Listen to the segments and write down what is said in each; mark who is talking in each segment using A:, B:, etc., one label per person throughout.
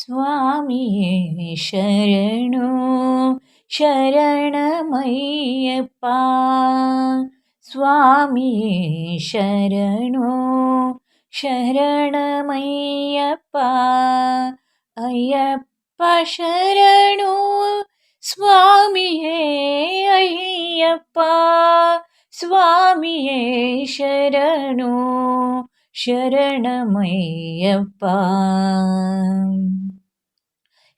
A: സ്വാമിയേ ശരണു ശരണമയ്യപ്പ. സ്വാമിയേ ശരണു ശരണമയ്യപ്പ. അയ്യപ്പ ശരണു സ്വാമിയേ അയ്യപ്പ. സ്വാമിയേ ശരണു ശരണമയ്യപ്പ.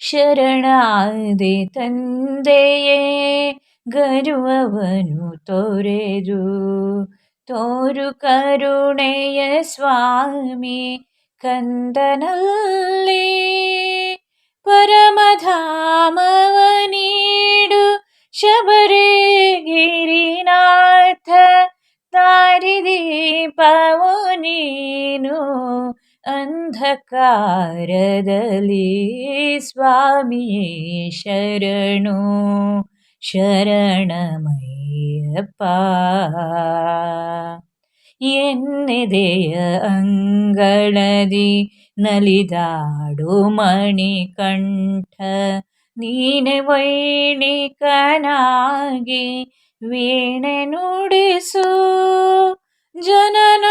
A: ಶರಣಾದೆ ತಂದೆಯೇ शरणादे तन्दे गर्ववनु तोरे तोरु करुणयस्वामी कन्दनली परमधामवनीडु शबरिगिरिनाथ ನೀನು ಅಂಧಕಾರದಲ್ಲಿ ಸ್ವಾಮಿಯೇ ಶರಣು ಶರಣಮಯ್ಯಪ್ಪ. ಎನ್ನೆದೆಯ ಅಂಗಳದಿ ನಲಿದಾಡು ಮಣಿಕಂಠ ನೀನೆ ವೈಣಿಕನಾಗಿ ವೀಣೆ ನುಡಿಸು ಜನನ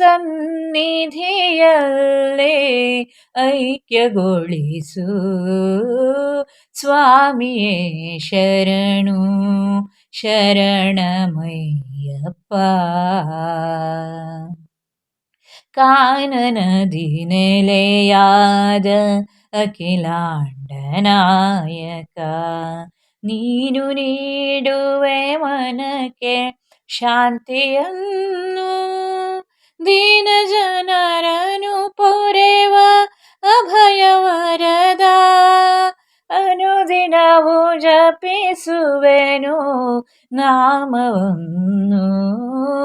A: ಸನ್ನಿಧಿಯಲ್ಲೇ ಐಕ್ಯಗೊಳಿಸು ಸ್ವಾಮಿಯೇ ಶರಣು ಶರಣಮಯ್ಯಪ್ಪ കാനനദിനലയാദ അഖിലാണ്ടനായക നീനു നീടുവേ മനക്കെ ശാന്തിയന്നു. ದೀನ ಜನರನು ಪೂರೇವ ಅಭಯವರದ. ಅನುದಿನವು ಜಪಿಸುವೆನು ನಾಮವನ್ನು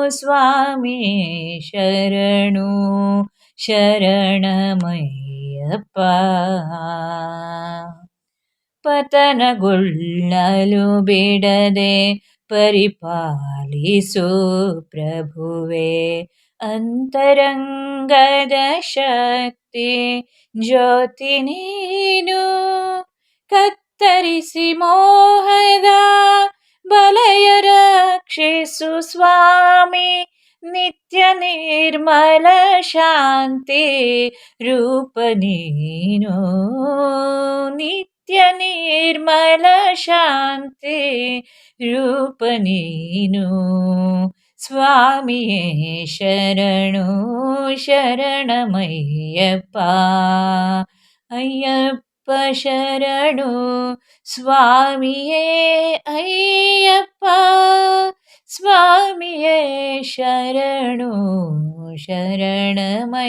A: ಸ್ವಾಮಿ ಶರಣು ಶರಣಮಯ್ಯಪ್ಪ. ಪತನಗೊಳ್ಳಲು ಬಿಡದೆ परिपालिसु प्रभुवे अन्तरङ्गदशक्ति ज्योतिनीनु कत्तरिसि मोहदा बलय रक्षिसु स्वामी नित्यनिर्मलशान्ति रूपनीनु నిత్యనిర్మల శాంతి రూపనీను స్వామియే శరణు శరణమయ్యప్ప అయ్యప్ప శరణు స్వామియే అయ్యప్ప స్వామియే శరణు శరణమయ్యప్ప